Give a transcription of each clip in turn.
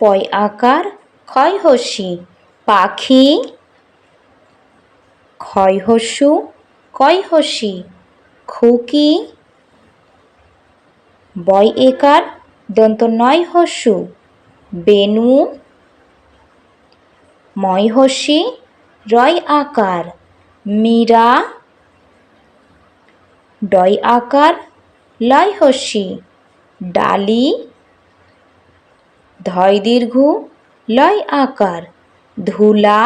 পয় আকার ক্ষয় হস্যি পাখি ক্ষয় হস্যু কয় হস্যি খুকি বয় একার দন্ত নয় হস্যু বেনু ময় হস্যি রয় আকার। মীরা ডয় আকার লয় হস্যি ডালি ধয় দীর্ঘ, লয় আকার, ধুলা,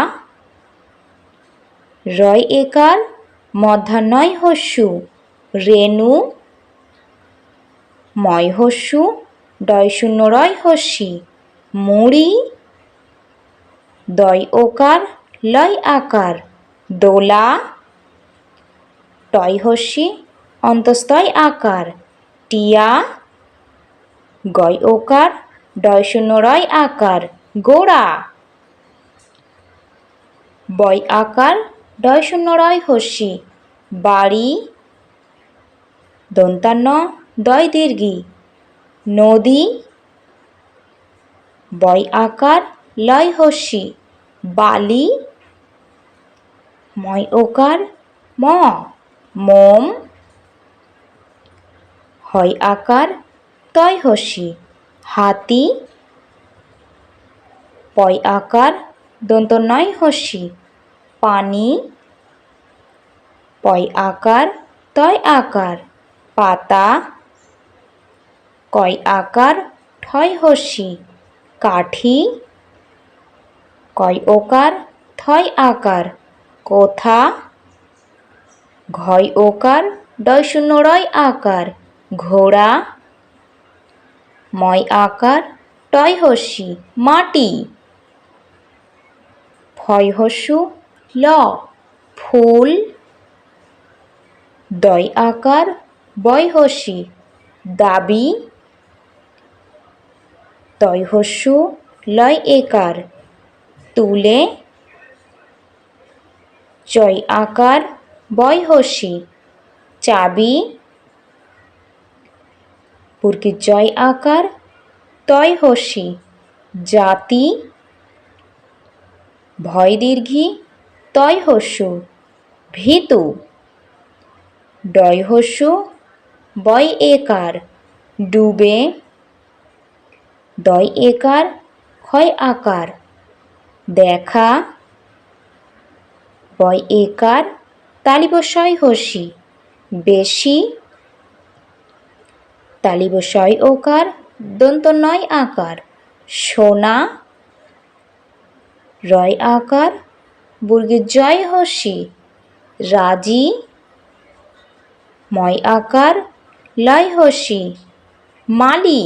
রয় একার মধ্যাহ্নয় হস্যু, রেণু, ময় হস্যু, ডয় শূন্য রয় হস্যি, মুড়ি, দয় ওকার, লয় আকার, দোলা, টয় হস্যি, অন্তস্তয় আকার, টিয়া, গয় ওকার ডয় রয় আকার, গোড়া। বয় আকার ডয় শূন্য রয় হস্যি। বাড়ি, দন্তান্ন, দয় দীর্ঘি। নদী বয় আকার, লয় হস্যি। বালি, ময় ওকার, ম, মোম। হয় আকার, তয় হস্যি। হাতি, পয় আকার দন্ত নয় হস্যি, পানি, পয় আকার, তয় আকার, পাতা, কয় আকার, ঠয় হস্যি, কাঠি, কয় ওকার, থয় আকার, কোথা, ঘয় ওকার ডয় শূন্য রয় আকার, ঘোড়া ময় আকার টয় হস্যি মাটি। ফয় হস্যু ল, ফুল। দয় আকার বয় হস্যি দাবি। তয় হস্যু লয় একার, তুলে। চয় আকার বয় হস্যি চাবি। পুরকি জয় আকার, তয় হস্যি জাতি, ভয় দীর্ঘি, তয় হস্যু। ভীতু, ডয় হস্যু, বয় একার। ডুবে, দয় একার, ক্ষয় আকার। দেখা, বয় একার তালিবস্বয় হস্যি বেশি তালিবস্বয় ওকার দন্ত নয় আকার। সোনা, রয় আকার বর্গে জয় হসি। রাজি, ময় আকার, লয় হসি। মালি